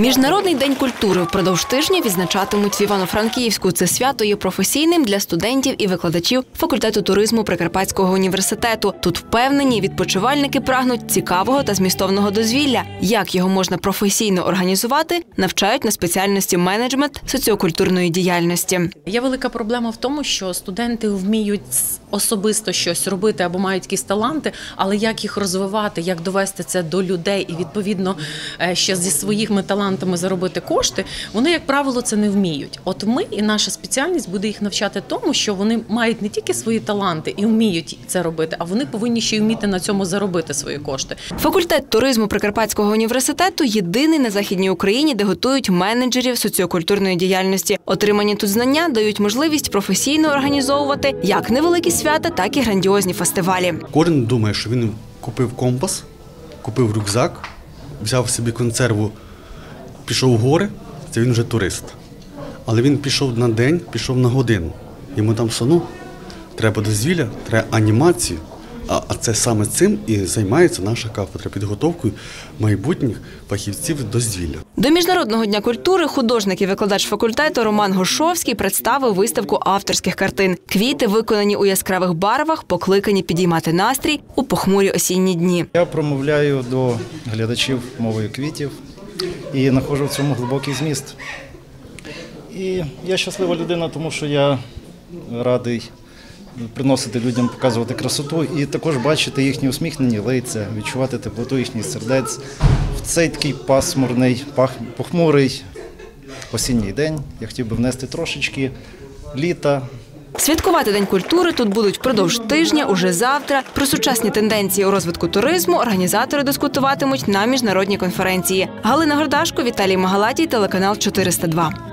Міжнародний день культури впродовж тижня відзначатимуть в Івано-Франківську. Це свято є професійним для студентів і викладачів факультету туризму Прикарпатського університету. Тут впевнені відпочивальники прагнуть цікавого та змістовного дозвілля. Як його можна професійно організувати, навчають на спеціальності менеджмент соціокультурної діяльності. Є велика проблема в тому, що студенти вміють особисто щось робити або мають якісь таланти, але як їх розвивати, як довести це до людей і відповідно е, ще зі своїми талантами заробити кошти, вони, як правило, це не вміють. От ми і наша спеціальність буде їх навчати тому, що вони мають не тільки свої таланти і вміють це робити, а вони повинні ще й вміти на цьому заробити свої кошти. Факультет туризму Прикарпатського університету єдиний на західній Україні, де готують менеджерів соціокультурної діяльності. Отримані тут знання дають можливість професійно організовувати як невеликі свята, так і грандіозні фестивалі. Кожен думає, що він купив компас, купив рюкзак, взяв собі консерву, пішов в гори, це він вже турист. Але він пішов на день, пішов на годину. Йому там сону, треба дозвілля, треба анімацію. А, а це саме цим і займається наша кафедра підготовкою майбутніх фахівців дозвілля. До міжнародного дня культури художник і викладач факультету Роман Гошовський представив виставку авторських картин. Квіти виконані у яскравих барвах, покликані підіймати настрій у похмурі осінні дні. Я промовляю до глядачів мовою квітів і знаходжу в цьому глибокий зміст. І я щаслива людина, тому що я радий приносити людям, показувати красоту і також бачити їхні усміхнені лиця, відчувати теплоту їхніх сердець в цей такий пасмурний, похмурий осінній день. Я хотів би внести трошечки літа, Святкувати День культури тут будуть впродовж тижня, уже завтра. Про сучасні тенденції у розвитку туризму організатори дискутуватимуть на міжнародній конференції. Галина Гордашко, Віталій Магалатій, телеканал 402.